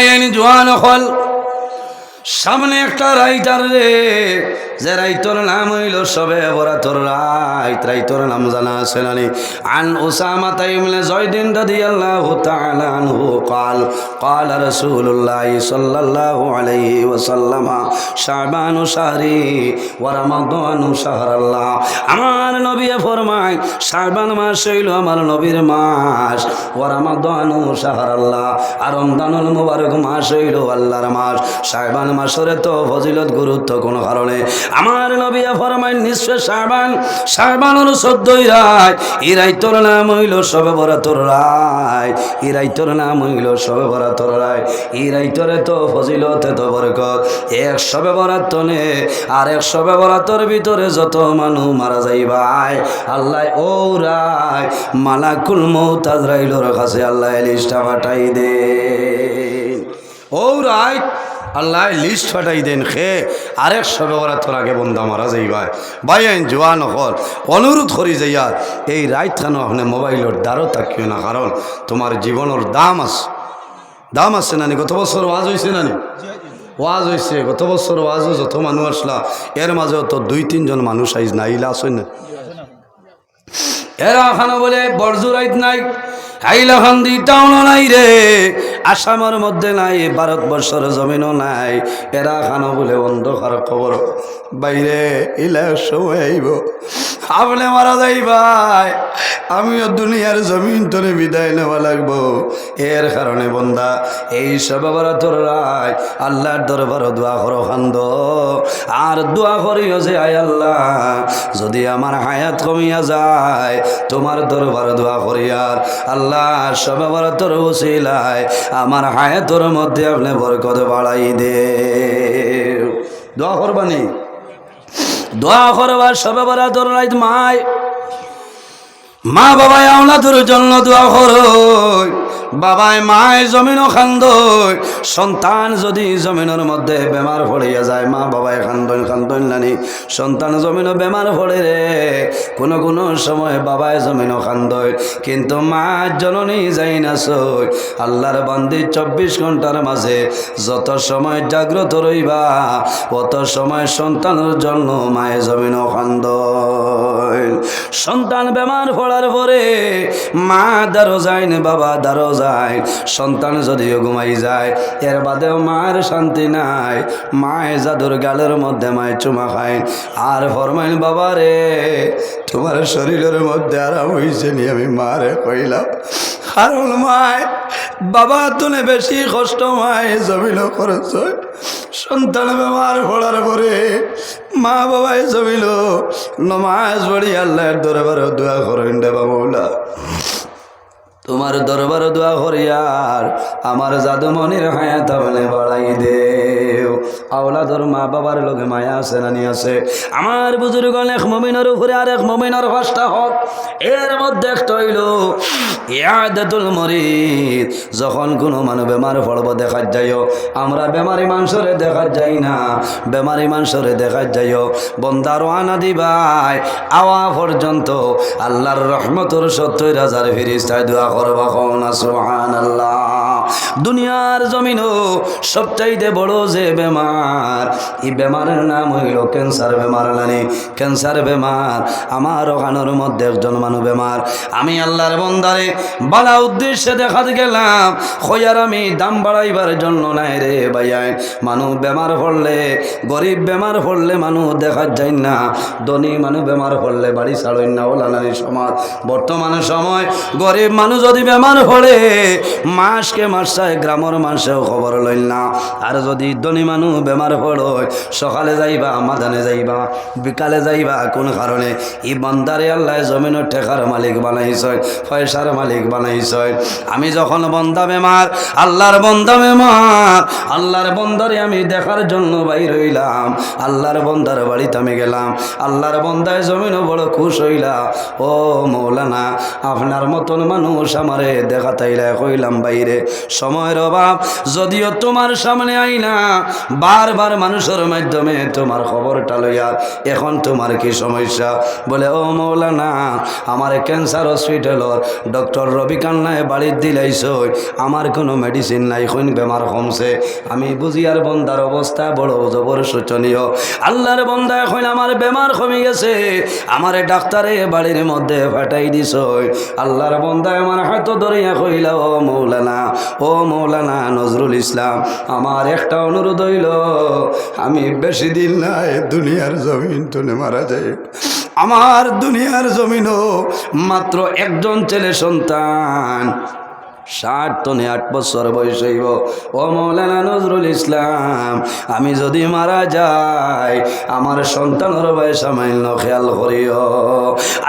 Any জোয়ান হল। সামনে একটা রাইটার রে যে রাইতর নাম হইল সবে বরাতর রাইত রাইতর নাম জানা আছে নানি আন উসামা তাইমলে জয়দিন রাদিয়াল্লাহু তাআলা আনহু قال قال رسول الله صلى الله عليه وسلم শাবান শাহরি ওয়া রমাদান শাহর আল্লাহ আমার নবী ফরমায় শাবান মাস হইল আমার নবীর মাস ওয়া রমাদান শাহর আল্লাহ আর রমজানুল মুবারক মাস হইল আল্লাহর মাস শাবান মাসরে তো ফজিলত গুরুত্ব কোন কারণে আমার নবী ফরমায় নিশ্চয় শাবান শাবানুর চোদ্দই রায়। ইরাই তোর নাম হইল সবে বরাতর রায়। ইরাই তোর নাম হইল সবে বরাতর রায়। ইরাই তোরে তো ফজিলতে তো বরকত। এক সবে বরাত নে আর এক সবে বরাতর ভিতরে যত মানুষ মারা যাইবাই। আল্লাহ, ও রায়, মালাকুল মৌত আজরাইলর কাছে আল্লাহ লিস্টটা পাঠাই দে। ও রায় আল্লাহ লিস্ট ফাটাই দেন, খে, আরেক সবে তোর আগে বন্ধা মারা যাইবাই ভাই আইন জোয়ান হল, অনুরোধ করি যাইয়ার এই রাইত খানো আপনি মোবাইলের দ্বারও থাকিও না, কারণ তোমার জীবনের দাম আছে দাম আছে নানি, গত বছর ওয়াজ হয়েছে নানি? ওয়াজ হয়েছে গত বছর ওয়াজও যত মানুষ আসলা, এর মাঝেও তো দুই, তিনজন মানুষ আইজ না ইলা আসই না? এরা খানো বলে বরজুরাইত নাই। হাইলাকান্দি টাউনও নাই রে। আসামের মধ্যে নাই, ভারতবর্ষের জমিনও নাই। এরা খানো বলে অন্ধকার খবর। বাইরে ইলা সময় আইব আপনি মারা যাই ভাই। আমিও দুনিয়ার জমিন তোরে বিদায় নেওয়া লাগবো। এর কারণে বন্দা, এই সব তোর রায়। আল্লাহর দরবার দোয়া করো খান্দ। আর দোয়া করিও যে আয় আল্লাহ, যদি আমার হায়াত কমিয়া যায়, তোমার দরবার দোয়া করিয়ার আল্লাহ সব তোর বসিলায় আমার হায়াতর মধ্যে আপনি বরকত বাড়াই দে। দোয়া করবানি দোয়া করবার সবে বরাদর রাইত মায় মা বাবাই আওলাদুর জন্য দোয়া করই বাবাই মায় জমিন খান্দই সন্তান যদি জমিনের মধ্যে বেমার পড়িয়া যায়, মা বাবাই খান্দন খান্দন নানি, সন্তান জমিন বেমার পড়ে রে। কোনো কোনো সময় বাবাই জমিন খান্দই কিন্তু মা জননী যাই না সই। আল্লাহর বান্দি চব্বিশ ঘণ্টার মাঝে যত সময় জাগ্রত রইবা, অত সময় সন্তানের জন্য মায়ের জমিন খান্দই সন্তান বেমার পড়ার পরে মা দারো যায় না বাবা দারো যায় সন্তান যদিও ঘুমাই যায়, এর বাদেও মার শান্তি নাই। মায় জাদুর গালের মধ্যে মায় চুমা খায়। আর ফরমাইন বাবা রে তোমার শরীরের মধ্যে আরাম হয়েছে নি? আমি মারে কইলাম। কারণ মায় বাবা তুলে বেশি কষ্ট মায় জমিল করেছ সন্তান বেমার পড়ার পরে মা বাবাই জমিল নমাজ পড়ি, আল্লাহর দরবারে দোয়া করেন দেবা মৌলা। তোমার দরবার দোয়া করিয়ার আমার জাদুমনির হায়াত বলে বাড়াই দেও। আওলাদর মা বাবার লগে মায়া আছে নানি আছে? আমার বুজুর্গ এক মমিনের উপরে আর এক মমিনের ফাঁসটা হক, এর মধ্যে একটা হইল ইয়াদাতুল মরিদ। যখন কোনো মানুষ বেমার পড়ব দেখা যাইও, আমরা বেমারি মানুষরে দেখা যাই না, বেমারি মানুষরে দেখা যাইও। বন্দার আনা দিবাই আওয়া পর্যন্ত আল্লাহর রহমতর সত্তর হাজার ফিরিস্তায় দোয়া দুনিয়ার জমিনও সবচাইতে বড় যে বেমার। এই বেমারের নাম হইল ক্যান্সার বেমার, নানি। ক্যান্সার বেমার, আমার ওখানোর মধ্যে একজন মানুষ বেমার। আমি আল্লাহর বন্দারে বালা উদ্দেশ্যে দেখাতে গেলাম, খয়ার আমি দাম বাড়াইবার জন্য নাই রে ভাইয়াই মানুষ বেমার পড়লে গরিব বেমার পড়লে মানুষ দেখা যায় না। ধনী মানুষ বেমার পড়লে বাড়ি ছাড়ই না, ওলা নানি সমাজ। বর্তমান সময় গরিব মানুষ যদি বেমার পড়ে মাসকে মাস চায় গ্রামের মানুষেও খবর লইল না। আর যদি ধনী মানুষ বেমার পড়ো সকালে যাইবা মাদানে যাইবা, বিকালে যাইবা, কোন কারণে? ই বন্দারে আল্লাহ জমিনের ঠেকার মালিক বানাইছয় পয়সার মালিক বানাইছয় আমি যখন বন্দা বেমার, আল্লাহর বন্দা বেমার, আল্লাহর বন্দারে আমি দেখার জন্য বাইর হইলাম। আল্লাহর বন্দার বাড়িতে আমি গেলাম। আল্লাহর বন্দায় জমিনও বড় খুশ হইলা। ও মৌলানা, আপনার মতন মানুষ আমারে দেখা তাইলা কইলাম, বাইরে সময়ের অভাব। যদিও তোমার সামনে আইনা বারবার মানুষের মাধ্যমে তোমার খবরটা লইয়া এখন তোমার কি সমস্যা? বলে, ও মৌলানা, আমার ক্যান্সার হসপিটালর ডক্টর রবি কান্নায় বাড়ির দিলাইছ আমার কোনো মেডিসিন নাই কোন বেমার কমছে। আমি বুঝি আর বন্দার অবস্থা বড় জবর শোচনীয়। আল্লাহর বন্দা এখন আমার বেমার কমে গেছে। আমার ডাক্তারে বাড়ির মধ্যে ফাটাই দিছ আল্লাহর বন্দা আমার হয়তো ধরিয়া কইলা ও মৌলানা ও মৌলানা নজরুল ইসলাম, আমার একটা অনুরোধ হইল, আমি বেশি দিন নাই দুনিয়ার জমিন তুলে মারা যাই। আমার দুনিয়ার জমিনও মাত্র একজন ছেলে সন্তান। ষাট তনে আট বছর বয়স হইব। ও মৌলানা নজরুল ইসলাম, আমি যদি মারা যাই, আমার সন্তানের বয়স সামান্য খেয়াল করিও।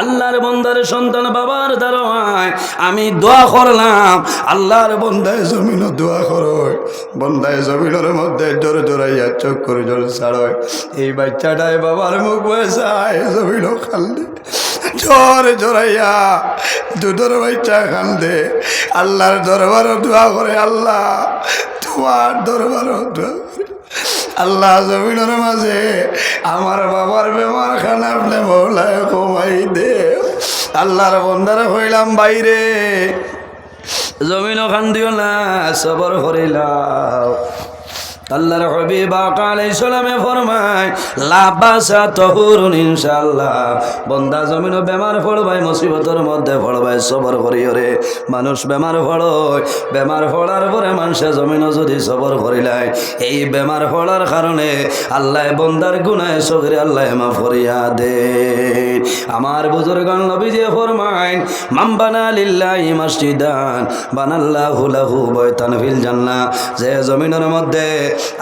আল্লাহর বন্দার সন্তান বাবার দ্বারায় আমি দোয়া করলাম। আল্লাহর বন্দায় জমিন দোয়া করো বন্দায় জমিনের মধ্যে জোর জোরাইয়া চোখ করে জোর ছাড়য় এই বাচ্চাটায় বাবার মুখ বয়সায় জমিন খাললে জোর জোরাইয়া দুধর বাচ্চা কান্দে আল্লাহর দরবার দোয়া করে আল্লাহ, তোমার দরবার দোয়া আল্লাহ জমিনের মাঝে আমার বাবার বেমার খানা আপনি মৌলায় কমাই দে। আল্লাহর বন্দারে হইলাম বাইরে। জমিন খান দিও না, সবর করিলাম। আল্লাহর হবিব আলাইহিস সালামে ফরমায় লাবাসা তহুরুন ইনশাআল্লাহ। বন্দা জমিন বেমার পড়বাই মুসিবতের মধ্যে পড়বাই সবর করিও রে মানুষ বেমার পড়য় বেমার পড়ার পরে মানুষে জমিন যদি সবর করিলাই এই বেমার পড়ার কারণে আল্লাহ বন্দার গুনায় সগরে আল্লাহ মা ফরিয়া দে। আমার বুজুর্গান নবীজি ফরমাইন মাম্বানা লিল্লাহি মসজিদান, বানাল্লাহু লাহু বয়তান ফিল জান্নাহ। যে জমিনের মধ্যে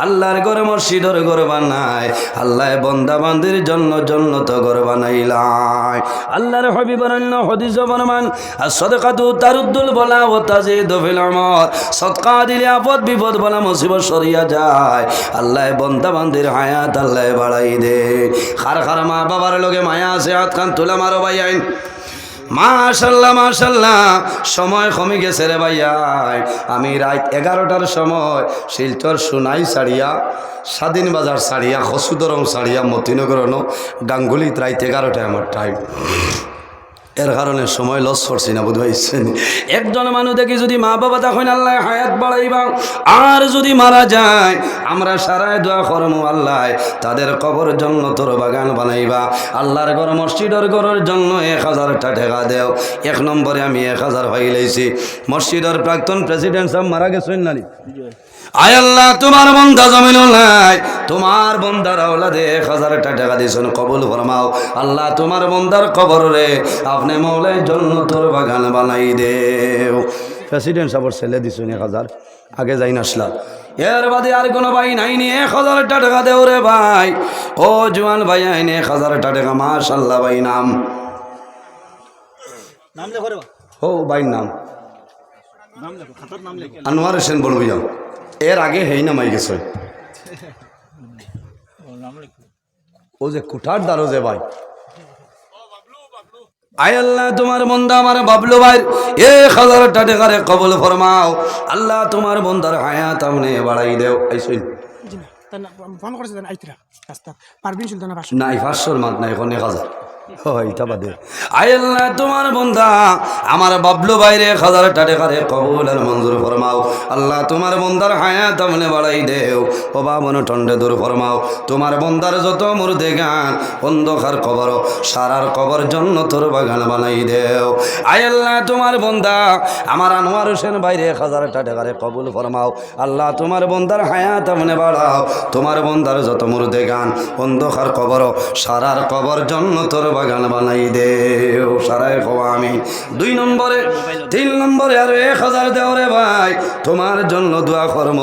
আল্লাহর ঘর মসজিদের ঘর বানায়। আল্লাহ বন্দা বান্দির জন্য জন্নত ঘর বানাইলাই। আল্লাহর হবিবরণ্য হদিস বর্মান আর সদকাতু তারুদ্দুল বলা ও তাজিদ ফিল আমর। সদকা দিলে আপদ বিপদ বলা মুসিবত সরিয়া যায়। আল্লাহ বন্দা বান্দির হায়াত আল্লাহ বাড়াই দে। খার খার মা বাবার লগে মায়া আছে হাত খান তুলে মারো ভাই আইন। মাশাল্লাহ মাশাল্লাহ। সময় কমে গেছে রে ভাইয়াই আমি রাত এগারোটার সময় শিলচর সোনাই সারিয়া, স্বাধীন বাজার সারিয়া হসুদরম সারিয়া, মতিনগর গাঙ্গুলিত রাত এগারোটায় আমার টাইম এর কারণে সময় লস করছি না বুধ ভাইছেন একজন মানুষ দেখি যদি মা বাবা তখন আল্লাহ হায়াত বাড়াইবা, আর যদি মারা যায়, আমরা সারায় দোয়া করমু আল্লাহ, তাদের কবর জন্য তোর বাগান বানাইবা। আল্লাহর ঘর, মসজিদের ঘরের জন্য এক হাজারটা টাকা দেও। এক নম্বরে আমি এক হাজার পাইলেছি মসজিদের প্রাক্তন প্রেসিডেন্ট সাহেব মারা গেছেন নানি আয় আল্লাহ তোমার বন্ধা জমিন নাই। তোমার বন্দার আওলাদে এক হাজারটা টাকা দিয়েছেন কবুল ফরমাও। আল্লাহ তোমার বন্দার কবর রে আপনি মৌলাই জন্য তোর বাগান বানাই দেও। প্রেসিডেন্ট সাহেবের ছেলে দিছেন এক হাজার আগে যাই নাসলা এর বাদে আর কোনো ভাই নাইনি এক হাজারটা টাকা দেও রে ভাই। ও জোয়ান ভাই আইনি এক হাজারটা টাকা মাশাল্লাহ ভাই নাম। নাম লেখো ও ভাই নাম। আনোয়ার হোসেন বলবি যাও। এর আগে হেই নামাই গেছে। ও যে কুঠার দ্বারো যে ভাই। আয় আল্লাহ তোমার বন্ধা আমার বাবলু ভাই এক হাজার টাকারে কবল ফরমাও। আল্লাহ তোমার বন্ধার হায়াত আমনে বাড়াই দেও। আইসুন ফোন করেছে আইতরা। রাস্তা পারবিন সুলতানা নাই পাঁচশোর মাত নাই এখন এক হাজার। আল্লাহ, তোমার বন্ধা, আমার বাবলু বাইরে হাজার টাকারে কবুল আর মঞ্জুর ফরমাও। আল্লাহ, তোমার বন্দার হায়াত আমনে বাড়াই দেও। ও বাবন টন্ডে দূর ফরমাও। তোমার বন্দার যত মুর্দে গান, অন্ধকার কবর, সারার কবর জন্য তোর বাগান বানাই দেও। আল্লাহ, তোমার বন্ধা, আমার আনোয়ার হোসেন বাইরে হাজার টাকারে কবুল ফরমাও। আল্লাহ, তোমার বন্দার হায়াত আমনে বাড়াও। তোমার বন্দার যত মুর্দে গান, অন্ধকার কবর, সারার কবর জন্য তোর বাগান বানাই দে ও সারাই খোয়া আমি। দুই নম্বরে, তিন নম্বরে আর এক হাজার দেওরে ভাই, তোমার জন্য দোয়া কর্ম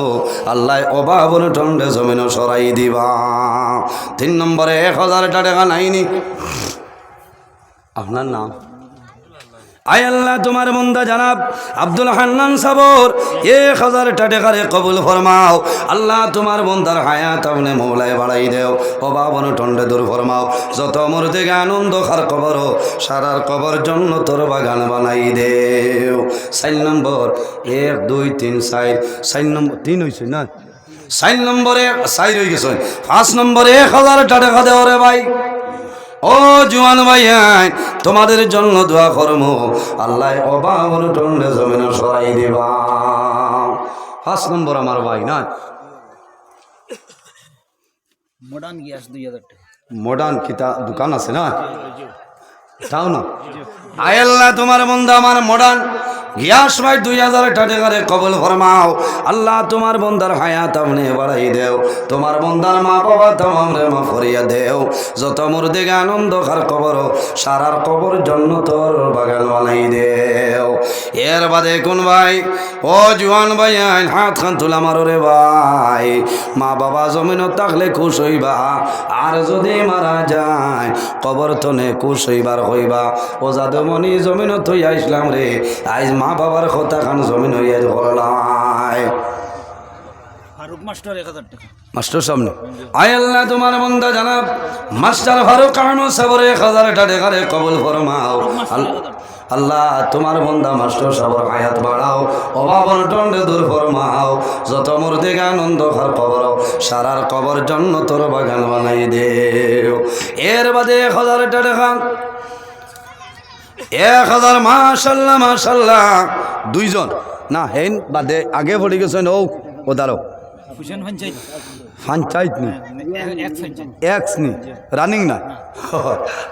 আল্লাহ অভাব টন্ডে জমিন সরাই দিবা। তিন নম্বরে এক হাজার টাকা নাইনি। আপনার নাম? আয় আল্লাহ, তোমার মন্দা জানাব। আব্দুল হান্নান সাবর, এক হাজার টাটেকারে কবুল ফরমাও। আল্লাহ, তোমার বন্দার হায়াত আপনি মৌলায় বাড়াই দেও। অভাবন টন্ডে দূর ফরমাও। যত মোর থেকে আনন্দ খার কবর সারার কবর জন্য তোর বাগান বানাই দেও। চার নম্বর এক, দুই, তিন, চার। চার নম্বর, তিন হয়েছে না? চার নম্বরে চার হয়ে গেছে। পাঁচ নম্বরে এক হাজার টাকা দেও রে ভাই। ও জুয়ান ভাইয়াই তোমাদের জন্য দোয়া কর্ম আল্লাহ অবাব টন্ডে জমিন সরাই দেবা। পাঁচ নম্বর আমার ভাই না? মডার্ন গ্যাস দুই হাজার টাকা। মডার্ন কিতা দোকান আছে না? তাও না? আয় আল্লাহ, তোমার বন্ধু আমার মডার্ন। গ্যাস ভাই, দুই হাজার টাকারে কবল ফরমাও। আল্লাহ, তোমার বন্দার হায়াত আপনি বাড়াই দেও। তোমার বন্দার মা বাবা তোমার মা ফরিয়া দেও। যত মোর দিকে আনন্দ খার কবর, সারার কবর জন্য তোর বাগান বানাই দেও। এর বাদে কোন ভাই? ও জুয়ান ভাই, আইন হাত খান তুলা মারো রে ভাই। মা বাবা জমিন থাকলে খুশ হইবা। আর যদি মারা যায়, কবর তনে খুশ হইবার হইবা। ও যাদমণি জমিন থই আইসলাম রে। আইজ মা বাবার কথা খান জমিন হইয়া মাস্টার এক হাজার টাকা। মাস্টার সামনে। আয় আল্লাহ তোমার বন্ধা জানাব মাস্টার ফারুক আহমদ সাবর এক হাজার টাকা রে কবল ফরমাও। আল্লাহ তোমার বন্ধা মাস্টার সাবর হায়াত বাড়াও অভাবন টন্ডে দূর ফরমাও। যত মোর দিকে আনন্দ খার কবর সারার কবর জন্য তোর বাগান বানাই দেও। এর বাদে এক হাজার টাকা এক হাজার মাশাল্লাহ মাশাল্লাহ। দুইজন। না হেন বাদে আগে পড়ে গেছেন ও ও দাঁড়ো পঞ্চায়েত। পঞ্চায়েত নি। এক্স নি। রানিং না?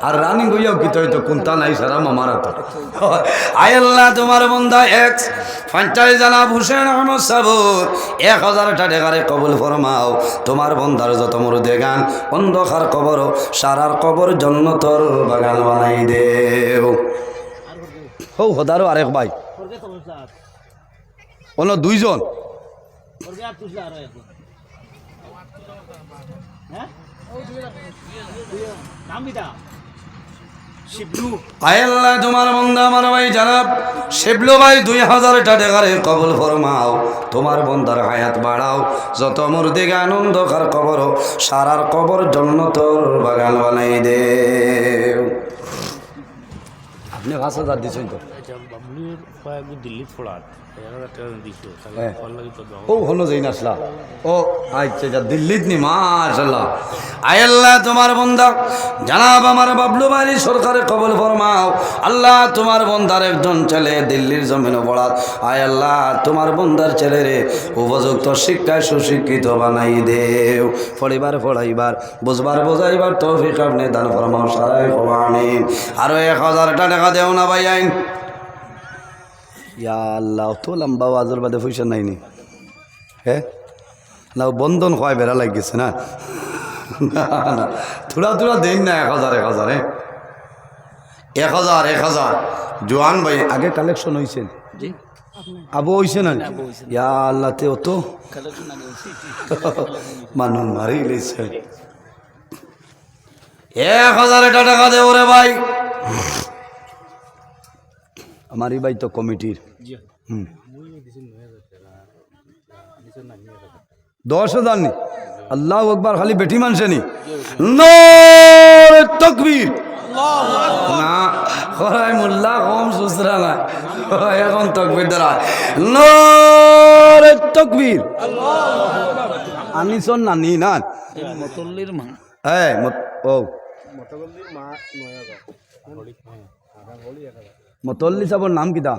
আর রানিং হইয়াও কি তো কোনটা নাই সারা মামারা তো। আয় আল্লাহ তোমার বন্ধা এক্স। পঞ্চায়েত জানাব হুসেন আহমদ সাবুর। এক টাকারে কবুল ফরমাও। তোমার বন্ধার যত মোর দেগান অন্ধকার কবর সারার কবর জন্য তোর বাগান বানাই দেও হৌ হদারও আরেক ভাই। অন্য দুইজন। আল্লাহ তোমার বন্ধা, আমার ভাই, জানাব, শিবলু ভাই, দুই হাজার টাকারে কবল ফরমাও। তোমার বন্ধার হায়াত বাড়াও। যত মোর দিকে আনন্দ কার কবর, সারার কবর জন্য তোর বাগান বানাই দে। আপনি পাঁচ হাজার দিচ্ছেন তো? বাবলুর কয়েকদিন দিল্লিত হ্যাঁ। আচ্ছা তোমার ছেলে রে, উপযুক্ত শিক্ষায় সুশিক্ষিত বানাই দেও। পড়িবার পড়াইবার, বুঝবার বোঝাইবার তৌফিক আপনি দান ফরমাও সারাই আরও এক হাজার টাকা দেও না ভাই আইন। ইয়া আল্লাহ তো লম্বা ওয়াজের বাদে পয়সা নাই নি হ্যাঁ না বন্ধন হয় বেড়া লাগিয়েছে না? না, না থোড়া থোড়া দেন না এক হাজার এক হাজার হ্যাঁ এক হাজার এক হাজার জোয়ান ভাই আগে কালেকশন হয়েছে আবু হয়েছে না। ইয়া আল্লাহ তে তো কালেকশন আগে হইছে। মানুষ মারি লেছে। এক হাজার টাকা দে ওরে ভাই। আমার এই তো কমিটির। জি। হুম। দশ হাজার নি। আল্লাহ একবার খালি বেটি মানছে নি। নরে তকবীর। না খরাই মোল্লা কম সুসরা না। এখন তকবীর দ্বারা। নরে তকবীর। আনিসন না নি না? মতল্লির মা। হ্যাঁ মত- ও। মতল্লি সাবর নাম কিতা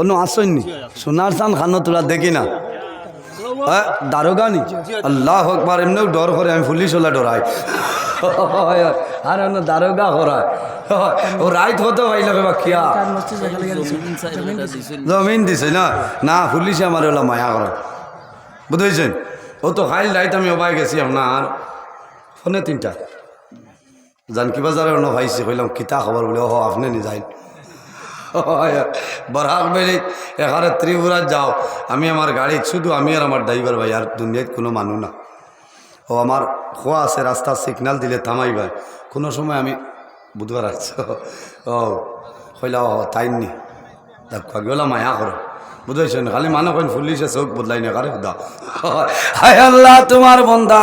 অন্য আসেননি সোনার চান খানো তোরা দেখি না? দারোগা নি? আল্লাহ আকবার এমনিও ডর করে আমি পুলিশ হলে ডরাই আর অন্য দারোগা করায় ও রাইত হতে পাইল বা কিয়া। জমিন দিছে না? না পুলিশে আমার ওলা মায়া করে বুঝেছেন ও তো খাইল রাইত আমি ওবাই গেছি আপনার ফোনে তিনটা। জানকি বাজারে অন্য ভাইছি, কইলাম, কিতা খবর বলে ও আপনি নি যাই বরাক বেলি এখানে ত্রিপুরা যাও। আমি আমার গাড়ি শুধু আমি আর আমার ড্রাইভার ভাই আর দুনিয়াত কোনো মানুষ না। ও আমার খোয়া আছে রাস্তার সিগনাল দিলে থামাই ভাই। কোনো সময় আমি বুধবার আসছো ও কইলা ও তাইনি দেখ গেলা, মায়া করো বুঝাইছেন খালি মানুষ কইন পুলিশে চোখ বদলাই না কারে দা হায় আল্লাহ তোমার বন্ধা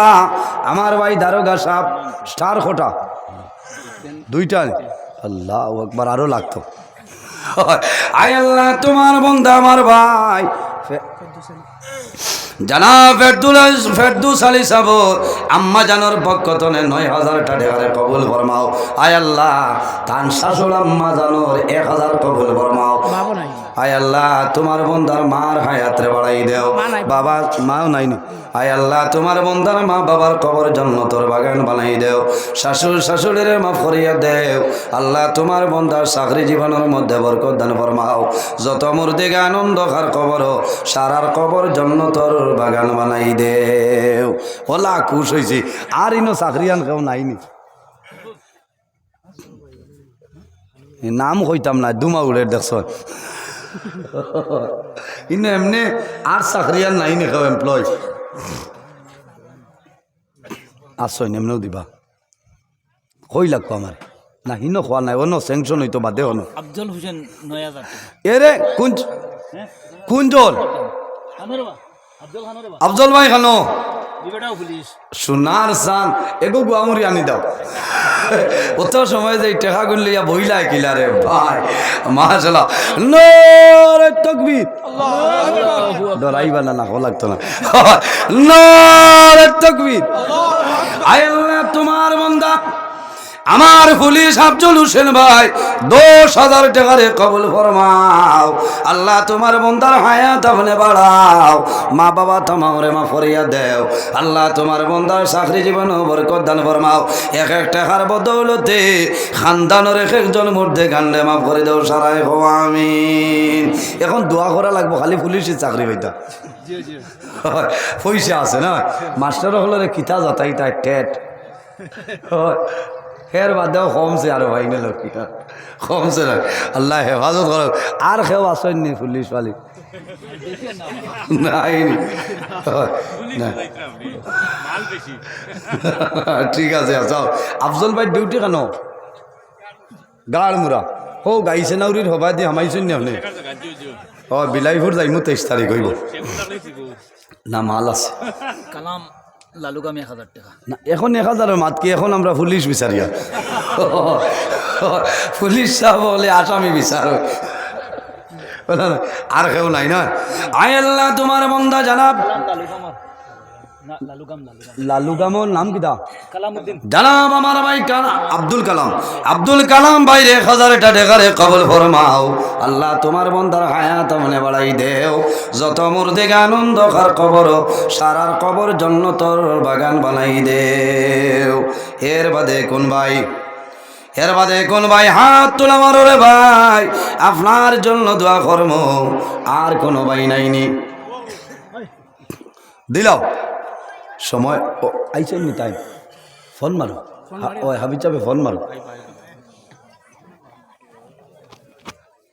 আমার ভাই দারোগা সাপ স্টার খোটা। দুইটা আল্লাহ একবার আরও লাগতো। আয় আল্লাহ তোমার বন্দা আমার ভাই। জানা ফেরদুল ফেরদুস আলী সাব আম্মা জানোর পক্ষতনে নয় হাজার টাকারে কবুল ফরমাও। আয় আল্লাহ তান শাশুড় আম্মা জানোর এক হাজার কবুল ফরমাও। আয় আল্লাহ তোমার বন্দার মার হায়াত্রে বাড়াই দেও। বাবা মাও নাইনি আয় আল্লাহ, তোমার বন্দার মা বাবার কবর জন্য তোর বাগান বানাই দেও। শাশুড় শাশুড়ির মাফ করিয়া দেও। আল্লাহ, তোমার বন্দার চাকরি জীবনের মধ্যে বরকত দান ফরমাও। যত মুর্দিকে আনন্দ খার কবর, সারার কবর জন্য তোর বাগান বানাই দেও। ওলা, খুশ হয়েছি আর ইনো চাকরিয়ান কেউ নাইনি নাম কইতাম না, দুমা উড়ে দেখছ। ইনো এমনি আর চাকরিয়ান নাই নি কেউ এমপ্লয় আসছই এমনিও দিবা। কই লাগবো আমার না হিন খোয়া নাই অন্য স্যাংশন হইতো বাদে হনো আফজল হোসেন এরে কোন কোন জল আফজল ভাই খানো সোনার সান এগো গুয়ামুরি আনি দাও। অত সময় যে টেকা ইয়া বইলা কিলা রে ভাই, মাশাআল্লাহ। নারে তাকবীর। ডরাইবা না না লাগতো না। নরে তাকবীর। আয় আল্লাহ তোমার বান্দা আমার পুলিশ আফজল হোসেন ভাই দশ হাজার টাকারে কবুল ফরমাও। আল্লাহ তোমার বন্দার হায়াত আপনি বাড়াও। মা বাবা তোমারে মা ফরিয়া দেও। আল্লাহ তোমার বন্দার চাকরি জীবন বরকত দান ফরমাও। এক এক টাকার বদৌলতে খানদানের এক একজন মধ্যে গান্ডে মাফ করে দেও সারাই হো আমি এখন দোয়া করা লাগবো খালি পুলিশের চাকরি হইতা। পয়সা আছে না? মাস্টার হলে কিতা যাতাই তাই টেট। হয়। হের বাদেও কমছে আর ভাই না লোক কমছে না আল্লাহ হেফাজত করো আর কেউ আসেননি পুলিশ পালি। নাই নি। না। ঠিক আছে যাও আফজল ভাই ডিউটি কেন? গাড় মুরা ও গাইছে নাউরির হবা দিয়ে হামাইছেন নি আপনি? ও বিলাইপুর যাইমু তেইশ তারিখ হইব না মাল আছে। কালাম। লালুকাম এক হাজার এখন এক মাত কি? এখন আমরা পুলিশ বিচারিয়া। পুলিশ সাহেব বলে আসামি বিচার আর কেউ নাই না? আয় আল্লাহ, তোমার বন্ধা জানাব। নাম কিতা কালামুদ্দিন। জানাব আমার ভাই আব্দুল কালাম। আব্দুল কালাম ভাই কবল ফরমাও। আল্লাহ তোমার হায়াত মনে বাড়াই দেও। যত মুর্দিকে আনন্দ খার কবর সারার কবর জন্য তোর বাগান বানাই দেও। এর বাদে কোন ভাই? এর বাদে কোন ভাই? হাত তোলা মারো রে ভাই আপনার জন্য দোয়া কর্ম। আর কোনো ভাই নাইনি। দিলাও সময় ও আইছেন নি তাই? ফোন মারো। ও হাবি চাবে ফোন মারো।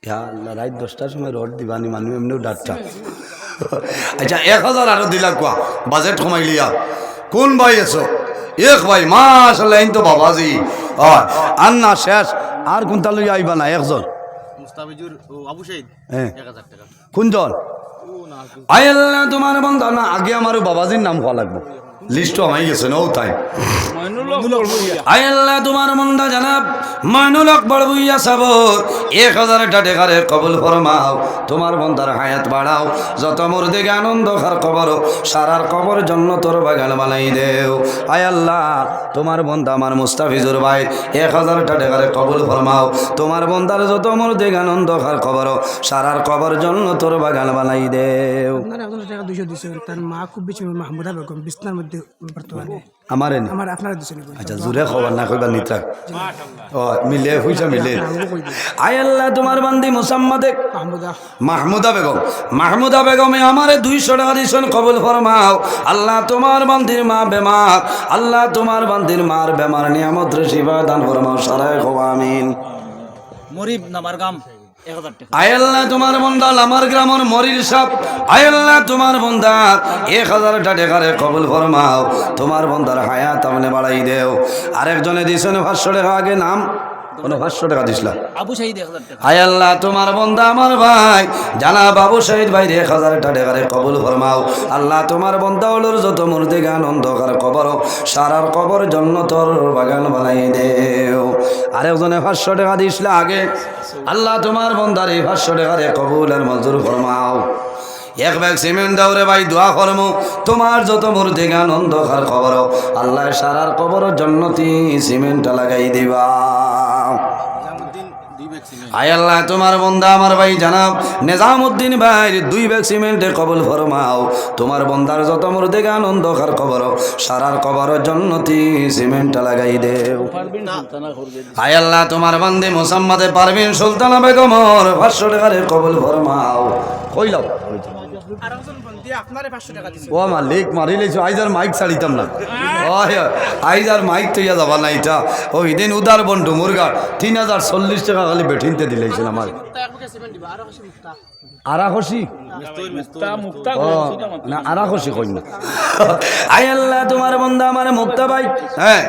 ইয়া আল্লাহ রাত দশটার সময় রড দিবানি মানুষ এমনিও ডাকটা। আচ্ছা এক হাজার আরও দিলা কোয়া বাজেট কমাইলিয়া কোন ভাই এসো এক ভাই মাশাল্লাহ এই তো বাবাজি। হয় আর না শেষ। আর কোনটা লই আইবা না একজন মুস্তাফিজুর আবু শহীদ হ্যাঁ টাকা। কোনজন? আয় আল্লাহ তোমার বন্ধু আগে আমার বাবাজির নাম হওয়া লাগবে। লিস্ট আমাই গেছে না ও তাই আয় আল্লাহ তোমার মন্দা জানাব। মাইনুল আকবর বুইয়া সাবর। এক হাজার টাকারে কবুল ফরমাও। তোমার বন্দার হায়াত বাড়াও। যত মুর্দিকে আনন্দ খার কবর সারার কবর জন্য তোর বাগান বানাই দেও। আয় আল্লাহ তোমার বন্দা আমার মুস্তাফিজুর ভাই এক হাজার টাকারে কবুল ফরমাও। তোমার বন্দার যত মুর্দিকে আনন্দ খার কবর সারার কবর জন্য তোর বাগান বানাই দেও। দুইশো দিয়েছে তার মা খুব বেশি মাহমুদা বেগম বিছনার মধ্যে বর্তমানে আমার এনে আমার আপনারা দিয়েছেন আচ্ছা জোরে খবর না কইবা নিত্রা ও মিলে হইছা আয় আল্লাহ তোমার বান্দি মুসাম্মাদে মাহমুদা। মাহমুদা বেগম। মাহমুদা বেগমে আমারে দুইশো টাকা দিয়েছেন কবুল ফরমাও আল্লাহ তোমার বান্দির মা বেমার আল্লাহ তোমার বান্দির মার বেমার নিয়ামত শিবা দান ফরমাও সারায় খোয়া আমিন। মরিব নামার গাম। আয়াল্লাহ তোমার বন্দাল, আমার গ্রামের মরির সাপ। আয়াল্লাহ তোমার বন্দার এক হাজারটা টাকারে কবুল ফরমাও। তোমার বন্দার হায়াত আমনে বাড়াই দেও। আরেকজনে দিছেন ভাষ্য টাকা আগে নাম। কোনো পাঁচশো টাকা দিছিলাম আবু শাহিদ এক হাজার টাকা। হায় আল্লাহ তোমার বন্ধা আমার ভাই। জানা বাবু শহীদ ভাই এক হাজার টাকারে কবুল ফরমাও। আল্লাহ তোমার বন্ধা হলোর যত মূর্তি গান অন্ধকার কবর সারার কবর জন্য তোর বাগান বানাই দেও। আরেকজনে পাঁচশো টাকা দিছিল আগে। আল্লাহ তোমার বন্ধার এই পাঁচশো টাকারে কবুল আর মজুর ফরমাও। এক ব্যাগ সিমেন্ট দাও রে ভাই দোয়া কর্ম তোমার যত মূর্তি গান অন্ধকার কবর আল্লাহ সারার কবর জন্নতি সিমেন্টটা লাগাই দিবা। আয় আল্লাহ, তোমার বন্ধা আমার ভাই জানাব। নিজামুদ্দিন ভাই, দুই ব্যাগ সিমেন্টে কবল ফরমাও। তোমার বন্ধার যত মোর দেখে আনন্দ কার কবর, সারার কবরের জন্য তি সিমেন্টটা লাগাই দেও। আয় আল্লাহ, তোমার বান্দে মোসাম্মাদে পারবিন সুলতানা বেগমর ভাষ্য টাকারে কবল ফরমাও। কইলাও ও মালিক মারি লেছো আইজার মাইক ছাড়িতাম না। আইজার মাইক ইদিন উদার বন্ধু মুরগা, তিন হাজার চল্লিশ টাকা খালি বেঠিনতে দিলেছিল আমার। আরাখসি? ও, না কই না। আই আল্লাহ, তোমার বন্ধা আমার মুক্তা ভাই। হ্যাঁ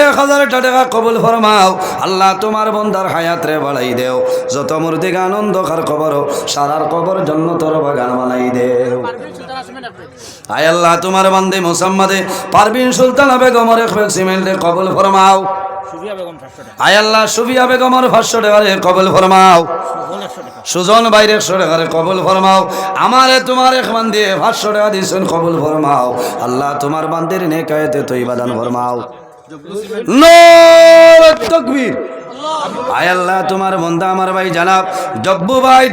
এক হাজার টাকা কবুল ফরমাও। আল্লাহ তোমার বন্দার হায়াত রে বাড়াই দেও। যত মূর্তি গান অন্ধকার কবর সারার কবর জন্য তোর বাগান বানাই দেও। আয় আল্লাহ তোমার বান্দে মোসাম্মদে পারবিন সুলতানা বেগমর এক সিমেন্টে কবুল ফরমাও। সুফিয়া আয় আল্লাহ সুবিয়া বেগমর পাঁচশো টাকারে কবুল ফরমাও। সুজন বাইরে একশো টাকারে কবুল ফরমাও। আমারে তোমার এক বান্দে পাঁচশো টাকা দিয়েছেন কবুল ফরমাও। আল্লাহ তোমার বান্দির নেকায়েতে তৈ বাদান ফরমাও। তকবীর। আয় আল্লাহ, তোমার বন্ধা আমার ভাই জানাব। জব্বু ভাই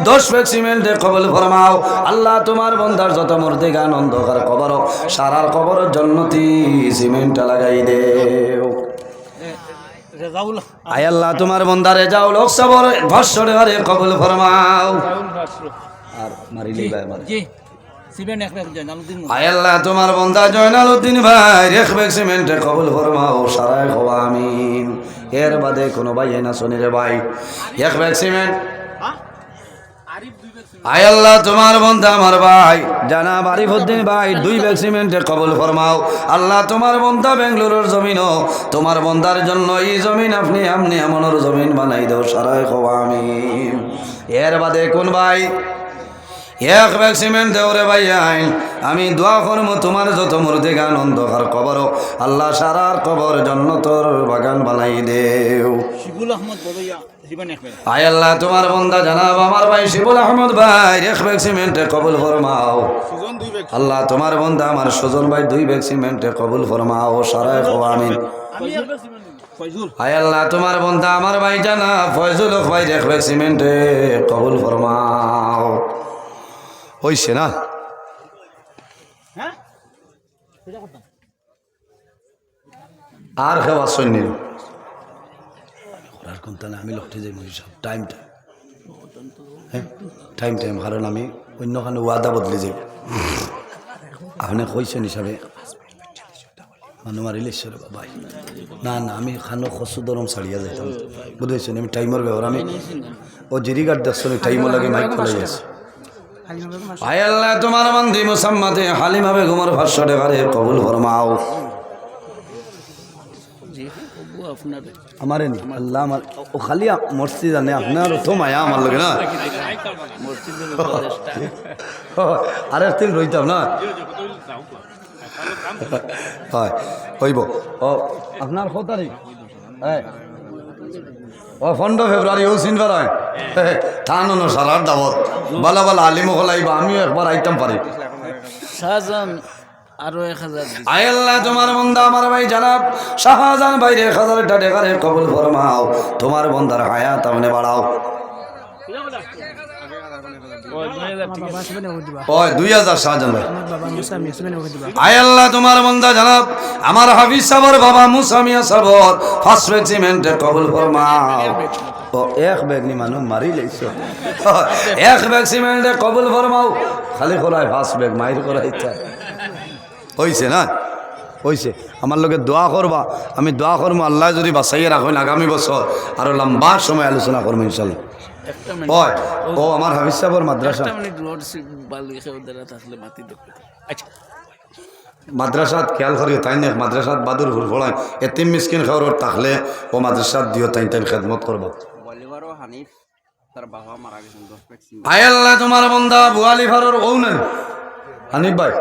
কবল ফরমাও। আল্লাহ, তোমার বন্ধার যত মূর্তি গান অন্ধকার কবর, সারার কবরের জন্নতি সিমেন্টটা লাগাই রেজাউল আয় আল্লাহ, তোমার বন্ধারে যাও লোক সবর ভস্বরে ঘরে কবল ফরমাও। আর মারিলি তোমার বন্ধা জয়নাল উদ্দিন ভাই রেখ ব্যাগ সিমেন্টে কবল ফরমাও সারায় এর বাদে কোনো ভাই না শনি রে ভাই। এক ব্যাগ সিমেন্ট। আয় আল্লাহ তোমার বন্ধা আমার ভাই। জানা বারিফুদ্দিন ভাই দুই ব্যাগ সিমেন্টে কবল ফরমাও। আল্লাহ তোমার বন্ধা বেঙ্গলোরের জমিনও। তোমার বন্ধার জন্য এই জমিন আপনি আপনি এমনের জমিন বানাই দাও সারায় খোয়া আমিন। এর বাদে কোন ভাই? এক ব্যাগ সিমেন্ট দেওরে ভাই আইন। আমি দোয়া করব তোমার যত মূর্তি গান অন্ধকার কবর আল্লাহ সারার কবর জন্য তোর বাগান বানাই দেও। আয় আল্লাহ তোমার বন্ধা জানাব আমার ভাই শিবুল আহমদ ভাই এক ব্যাগ সিমেন্টে কবুল ফরমাও। আল্লাহ তোমার বন্ধা আমার সুজন ভাই দুই ব্যাগ সিমেন্টে কবুল ফরমাও সারায় খোয়া আমিন। ফয়জুল। আয় আল্লাহ তোমার বন্ধা আমার ভাই জানা ফয়জুল ভাই এক ব্যাগ সিমেন্টে কবুল ফরমাও। হইছে না? আর করার কোনটা আমি লক্ষ্যে যাই মহিষ টাইম টাইম হ্যাঁ? টাইম টাইম কারণ আমি অন্যখানে ওয়াদা বদলে যাই। আপনি কইছেন হিসাবে, মানুহ মারিলে বাবাই না না, আমি খানো খসু দরম ছাড়িয়া যাইতাম। বুঝেছেন আমি টাইমের ব্যবহার আমি ও জিরিগার দেখছেন টাইমও লাগে মাইক খোলা যাচ্ছে আয় আল্লাহ তোমার মন্দি মুসাম্মাতে হালিমা বেগমের ভাষ্য টাকারে কবুল ফরমাও। আমারে নি আল্লাহ আমার ও খালি মসজিদ জানে আপনার তো মায়া আমার লগে না? আরে তিন রইতাম না? হয় হইব। ও আপনার কত তারিখ হ্যাঁ ও পনেরো ফেব্রুয়ারি ও চিনবার হয় থান সারার দাবত বালা বালা আলিম হলাইবা আমিও একবার আইতাম পারি আরও এক হাজার আল্লাহ তোমার বন্ধা আমার ভাই জানাব। শাহজাহান ভাই এক হাজার টাকারে কবুল ফরমাও তোমার বন্ধার হায়াত আপনি বাড়াও আমার বাবা সেখানে ওকে দিবা ওই দুই হাজার শাহজাহান ভাই আমার বাবা মুসা আমি সেখানে ওকে দিবা। আয় আল্লাহ তোমার বন্ধা জানাব আমার হাফিজ সাবর বাবা মুসামিয়া সাবর ফার্স্ট ব্যাগ কবুল ফরমাও। এক ব্যাগ নি মানুষ মারি লাইছ। এক ব্যাগ সিমেন্টে কবুল ফরমাও খালি করাই ফার্স্ট ব্যাগ মাইর করা ইচ্ছা হইছে না? হইছে। আমার লগে দোয়া করবা। আমি দোয়া করব আল্লাহ যদি বাঁচাইয়ে রাখেন আগামী বছর। আরও লম্বা সময় আলোচনা করব ইনশাল্লাহ। ওই ও আমার হাফিজ সাবর মাদ্রাসা। আচ্ছা। মাদ্রাসাত খেয়াল করিও তাই না মাদ্রাসাত বাদুর ফুল ফলায় এতে মিসকিন খাওয়ার থাকলে ও মাদ্রাসাত দিও তাই তাই খেদমত করব। বলিবারও আল্লাহ তোমার বন্ধা বুয়ালি ফারুর ও নেন হানিফ ভাই।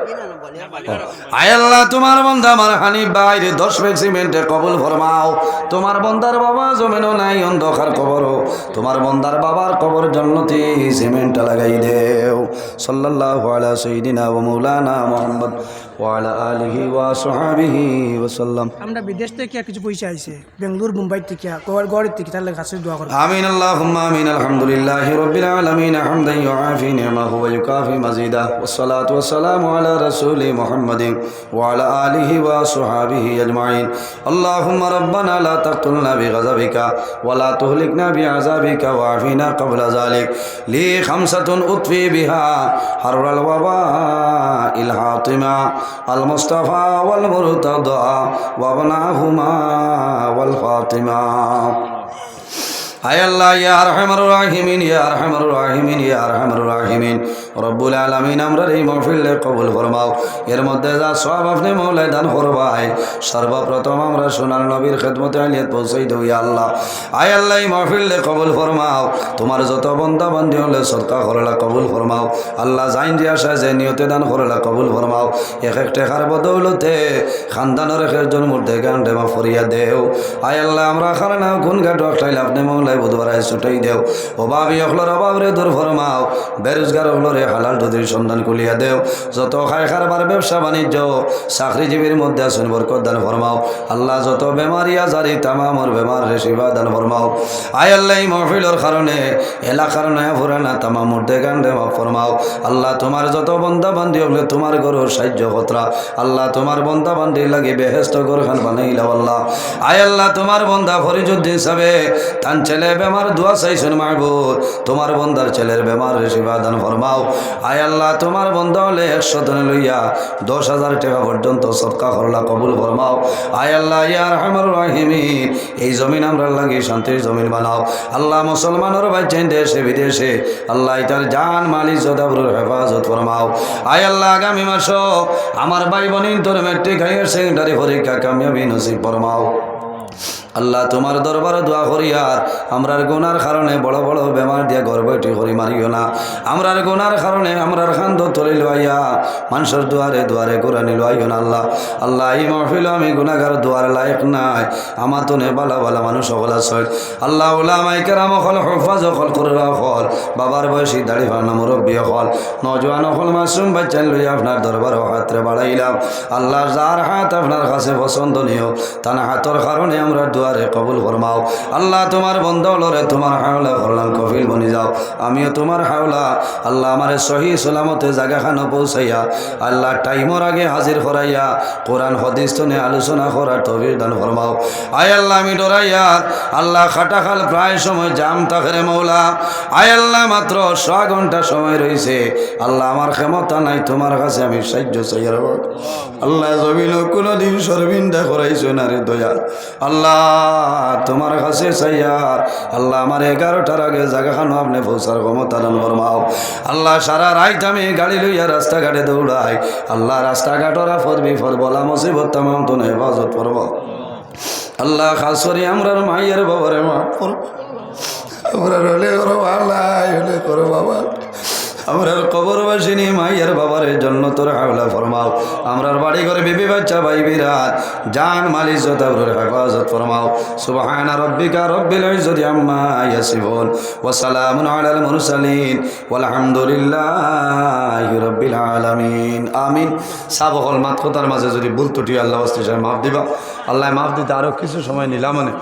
আয়াল্লাহ তোমার বন্ধা আমার হানিফ ভাই রে দশ ব্যাগ সিমেন্টে কবুল ফরমাও। তোমার বন্দার বাবা জমেনও নাই অন্ধকার কবরও। তোমার বন্দার বাবার কবর জন্নতি সিমেন্ট লাগাই দেও। সাল্লাল্লাহু আলা সাইয়্যিদিনা ওয়া মাওলানা মুহাম্মদ। ওয়া আলা আলিহি ওয়া সাহাবিহি ওয়া সাল্লাম আমরা বিদেশ থেকে কিছু পয়সা আইছে বেঙ্গলোর মুম্বাই থেকে গড় গড়ের থেকে তাহলে কাছে দোয়া করবো آمين اللهم آمين الحمد لله رب العالمين حمدا يعافي نعمه ويكافي مزيده والصلاة والسلام على رسول محمد وعلى آله وصحابه أجمعين اللهم ربنا لا تقتلنا بغضبك ولا تهلكنا بعذابك وعافنا قبل ذلك لي خمسة أطفي بها حر الوباء الحاطمة المصطفى والمرتضى وابناهما والفاطمة হায় আল্লাহ ইয়া আরহামার রাহিমিন ইয়া আরহামার রাহিমিন ইয়া আরহামার রাহিমিন রব্বুল আলামিন আমরা এই মাহফিলে কবুল ফরমাও। এর মধ্যে যা সব আপনি মৌলায় দান করবাই সর্বপ্রথম আমরা সোনার নবীর খেদমতে আলিয়াত পৌঁছাই দেব আল্লাহ। আয় আল্লাহ, এই মাহফিলে কবুল ফরমাও। তোমার যত বন্ধা বান্ধি হলে সৎকা করলা কবুল ফরমাও। আল্লাহ জাইন যে আসা যে নিয়তে দান করলা কবুল ফরমাও। এক এক টেকার বদৌলতে খানদানের একজন মধ্যে গান ডেমা ফরিয়া দেও। আয় আল্লাহ, আমরা খানা গুন ঘাট অকটাইলে আপনি মৌলাই বুধবার ছুটাই দেও। অভাবী অকলর অভাব রে দূর ফরমাও। বেরোজগার অকলরে হালাল দুদির সন্ধান কুলিয়া দেও। যত খায় খারবার ব্যবসা বাণিজ্য, চাকরিজীবীর মধ্যে আসুন বরকত দান ফরমাও। আল্লাহ যত বেমারি আজারি, তামামর বেমার রে শিবা দান ফরমাও। আয় আল্লাহ মহফিলর কারণে, এলাকার নয়া ফুরানা তামাম মধ্যে গান দেওয়া ফরমাও। আল্লাহ তোমার যত বন্ধা বান্ধি হলে তোমার গরু সাহায্য কতরা। আল্লাহ তোমার বন্ধা বান্ধি লাগে বেহেস্ত গর খান বানাইলা আল্লাহ। আয় আল্লাহ তোমার বন্ধা ফরিজুদ্দিন সাবে তান ছেলে বেমার দোয়া চাইছেন মাহবুদ তোমার বন্ধার ছেলের বেমার রেসিবা দান ফরমাও। আয় আল্লাহ, তোমার বন্ধা হলে একশো দিনে লইয়া দশ হাজার টাকা পর্যন্ত সৎকা করলা কবুল ফরমাও। আয় আল্লাহ ইয়ার হামার রাহিমিন, এই জমিন আমরা লাগি শান্তির জমিন বানাও। আল্লাহ মুসলমানের বাচ্চাই দেশে, বিদেশে, আল্লাহ তার জান মালিক জদাবরুর হেফাজত ফরমাও। আয় আল্লাহ, আগামী মাস আমার ভাই বোনিন তোর মেট্রিক হাইয়ার সেকেন্ডারি পরীক্ষা কামিয়াবি নসিব ফরমাও। আল্লাহ তোমার দরবারে দোয়া করি আর আমরার গোনার কারণে বড় বড় বেমার দিয়া গর্ভটি করি মারিও না। আমরার গোনার কারণে আমরার খান্দ তলি লইয়া মানুষের দুয়ারে দুয়ারে কোরআনি লইও না আল্লাহ। আল্লাহ, এই মহফিল আমি গুণাগার দুয়ার লায়ক নাই। আমার তো নে বালা বালা মানুষ সকল আছে আল্লাহ উল্লাহ মাইকেরাম অকল হফাজ অকল কররা অকল। বাবার বয়সী দাড়ি ভাঙা মুরব্বী অকল। নজওয়ান অকল মাসুম বাচ্চান লইয়া আপনার দরবার হাতরে বাড়াইলাম। আল্লাহ, যার হাত আপনার কাছে পছন্দনীয়, তার হাতর কারণে আমরা কবুল ফরমাও। আল্লাহ তোমার বন্ধলরে তোমার হাওলা করলাম কফিল বনি যাও। আমিও তোমার হাওলা, আল্লাহ আমার সহি সালামতে জায়গাখানো পৌঁছাইয়া, আল্লাহ টাইমর আগে হাজির করাইয়া, কোরআন, হদিস তনে আলোচনা করার তবির দান ফরমাও। আয় আল্লাহ আমি ডরাইয়া, আল্লাহ খাটাখাল প্রায় সময় জাম তাকরে মৌলা আয় আল্লাহ মাত্র ছ ঘণ্টা সময় রয়েছে আল্লাহ আমার ক্ষমতা নাই, তোমার কাছে আমি সাহায্য চাই আল্লাহ জমিন কোনোদিন সরবিন্দা করাইছো না রে দয়াল আল্লাহ তোমার কাছে চাইয়ার আল্লাহ আমার এগারোটার আগে জায়গাখানো আপনি পৌঁছার ক্ষমতা দান ফরমাও। আল্লাহ সারা রাইত আমি গাড়ি লইয়া রাস্তাঘাটে দৌড়াই। আল্লাহ রাস্তাঘাটরা ফরবি ফর বলা মুসিবত তামাম তো হেফাজত করব আল্লাহ খাস করি আমরার মাইয়ের বাবারে মা আমরা হলে করো আল্লাহ হলে করো বাবা। আমরার কবর বাসিনী মাইয়ের বাবারে জন্য তোর হাওলা ফরমাও। আমরার বাড়ি ঘরে বিবি বাচ্চা ভাই বিরাট, জান মালিক জতাবরের হেফাজত ফরমাও। সুবহানা রব্বিকা রব্বিল ইজ্জতি আম্মা ইয়াসিফুন, ওয়া সালামুন আলাল মুরসালিন, ওয়ালহামদুলিল্লাহি রব্বিল আলামিন। আমিন। সাবহল মাত কথার মাঝে যদি ভুল ত্রুটি আল্লাহ মাফ দিবা। আল্লাহ মাফ দিতে আরও কিছু সময় নিলাম মানে